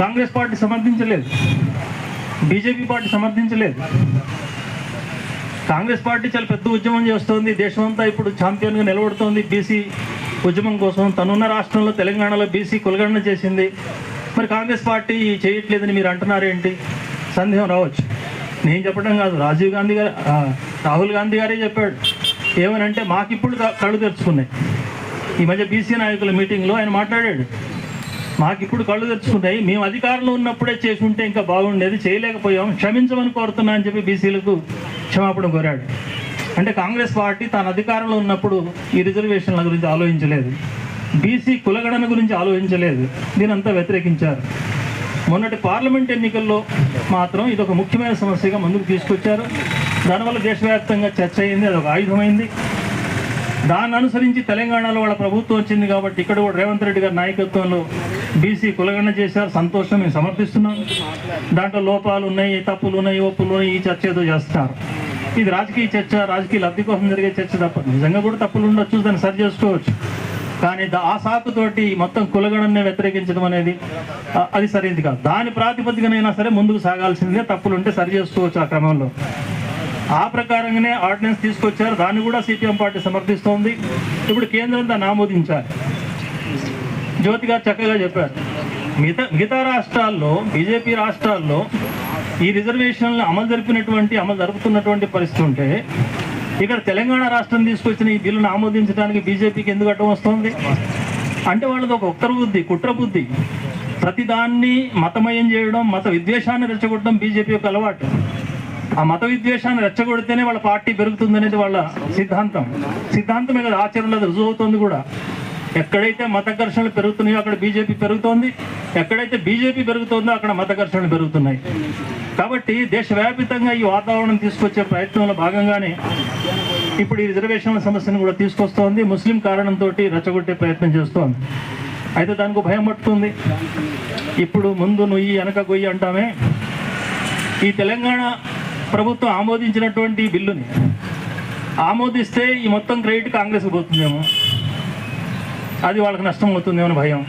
Congress party సమర్థించలేదు. BJP party సమర్థించలేదు. Congress party చాలా పెద్ద ఉద్యమం చేస్తోంది. దేశమంతా ఇప్పుడు ఛాంపియన్గా నిలబడుతోంది. బీసీ ఉద్యమం కోసం తనున్న రాష్ట్రంలో తెలంగాణలో బీసీ కులగణన చేసింది. మరి కాంగ్రెస్ పార్టీ చేయట్లేదని మీరు అంటున్నారేంటి? సందేహం రావచ్చు. నేను చెప్పడం కాదు. రాజీవ్ గాంధీ గారు రాహుల్ గాంధీ గారే చెప్పాడు. ఏమనంటే మాకిప్పుడు ఇప్పుడు కళ్ళు తెరుచుకున్నాయి. ఈ మధ్య బీసీ నాయకుల మీటింగ్లో ఆయన మాట్లాడాడు. మాకు ఇప్పుడు కళ్ళు తెరుచుకున్నాయి మేము అధికారంలో ఉన్నప్పుడే చేసి ఉంటే ఇంకా బాగుండేది. చేయలేకపోయాం. క్షమించమని కోరుతున్నా అని చెప్పి బీసీలకు క్షమాపణ కోరాడు. అంటే కాంగ్రెస్ పార్టీ తాను అధికారంలో ఉన్నప్పుడు ఈ రిజర్వేషన్ల గురించి ఆలోచించలేదు. బీసీ కులగణన గురించి ఆలోచించలేదు. దీనంతా వ్యతిరేకించారు. మొన్నటి పార్లమెంట్ ఎన్నికల్లో మాత్రం ఇది ఒక ముఖ్యమైన సమస్యగా ముందుకు తీసుకొచ్చారు. దానివల్ల దేశవ్యాప్తంగా చర్చ అయింది. అది ఒక ఆయుధమైంది. దాన్ని అనుసరించి తెలంగాణలో వాళ్ళ ప్రభుత్వం వచ్చింది కాబట్టి ఇక్కడ కూడా రేవంత్ రెడ్డి గారి నాయకత్వంలో బీసీ కులగణ చేశారు. సంతోషం మేము సమర్పిస్తున్నాం దాంట్లో లోపాలు ఉన్నాయి తప్పులు ఉన్నాయి ఒప్పులు ఉన్నాయి ఈ చర్చ ఏదో చేస్తున్నారు ఇది రాజకీయ చర్చ రాజకీయ లబ్ధి కోసం జరిగే చర్చ తప్ప నిజంగా కూడా తప్పులు ఉండొచ్చు దాన్ని సరి చేసుకోవచ్చు. కానీ ఆ సాకుతోటి మొత్తం కులగణనే వ్యతిరేకించడం అనేది అది సరైనది కాదు. దాని ప్రాతిపదికనైనా సరే ముందుకు సాగాల్సిందే తప్పులు ఉంటే సరి చేసుకోవచ్చు ఆ క్రమంలో. ఆ ప్రకారంగానే ఆర్డినెన్స్ తీసుకొచ్చారు. దాన్ని కూడా సిపిఎం పార్టీ సమర్థిస్తోంది. ఇప్పుడు కేంద్రం దాన్ని ఆమోదించాలి. జ్యోతి గారు చక్కగా చెప్పారు. మిగతా మిగతా రాష్ట్రాల్లో బీజేపీ రాష్ట్రాల్లో ఈ రిజర్వేషన్లు అమలు జరిపినటువంటి అమలు జరుపుతున్నటువంటి పరిస్థితి ఉంటే ఇక్కడ తెలంగాణ రాష్ట్రం తీసుకొచ్చిన ఈ బిల్లును ఆమోదించడానికి బీజేపీకి ఎందుకు అడ్డం వస్తుంది? అంటే వాళ్ళది ఒక ఉత్తర బుద్ధి కుట్ర బుద్ధి. ప్రతిదాన్ని మతమయం చేయడం మత విద్వేషాన్ని రెచ్చగొట్టడం బీజేపీ యొక్క అలవాటు. ఆ మత విద్వేషాన్ని రెచ్చగొడితేనే వాళ్ళ పార్టీ పెరుగుతుంది అనేది వాళ్ళ సిద్ధాంతం. సిద్ధాంతమే కదా ఆచరణలో అది రుజువు అవుతుంది కూడా. ఎక్కడైతే మత ఘర్షణలు పెరుగుతున్నాయో అక్కడ బీజేపీ పెరుగుతోంది. ఎక్కడైతే బీజేపీ పెరుగుతుందో అక్కడ మత ఘర్షణలు పెరుగుతున్నాయి. కాబట్టి దేశవ్యాపితంగా ఈ వాతావరణం తీసుకొచ్చే ప్రయత్నంలో భాగంగానే ఇప్పుడు ఈ రిజర్వేషన్ల సమస్యను కూడా తీసుకొస్తోంది. ముస్లిం కారణంతో రెచ్చగొట్టే ప్రయత్నం చేస్తోంది. అయితే దానికి భయం పట్టుతుంది ఇప్పుడు ముందు నుయ్యి వెనక గొయ్యి అంటామే. ఈ తెలంగాణ ప్రభుత్వం ఆమోదించినటువంటి బిల్లుని ఆమోదిస్తే ఈ మొత్తం క్రెడిట్ కాంగ్రెస్కి పోతుందేమో. అది వాళ్ళకి నష్టం అవుతుందేమో అని భయం.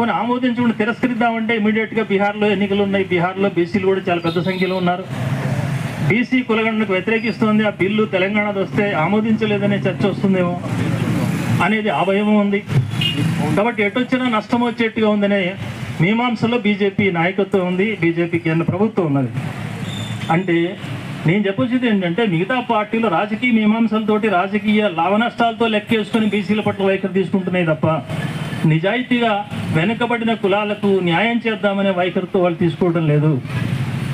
పోనీ ఆమోదించకుండా తిరస్కరిద్దామంటే ఇమీడియట్గా బీహార్లో ఎన్నికలు ఉన్నాయి బీహార్లో బీసీలు కూడా చాలా పెద్ద సంఖ్యలో ఉన్నారు. బీసీ కులగణకు వ్యతిరేకిస్తోంది. ఆ బిల్లు తెలంగాణది వస్తే ఆమోదించలేదనే చర్చ వస్తుందేమో అనేది ఆ ఉంది. కాబట్టి ఎటొచ్చినా నష్టం వచ్చేట్టుగా ఉందనే మీమాంసలో బీజేపీ నాయకత్వం ఉంది. బీజేపీ కేంద్ర ప్రభుత్వం ఉన్నది? అంటే నేను చెప్పొచ్చేది ఏంటంటే మిగతా పార్టీలు రాజకీయ మీమాంసలతోటి రాజకీయ లాభ నష్టాలతో లెక్కేసుకొని బీసీల పట్ల వైఖరి తీసుకుంటున్నాయి తప్ప నిజాయితీగా వెనుకబడిన కులాలకు న్యాయం చేద్దామనే వైఖరితో వాళ్ళు తీసుకోవడం లేదు.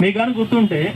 మీకు కానీ గుర్తుంటే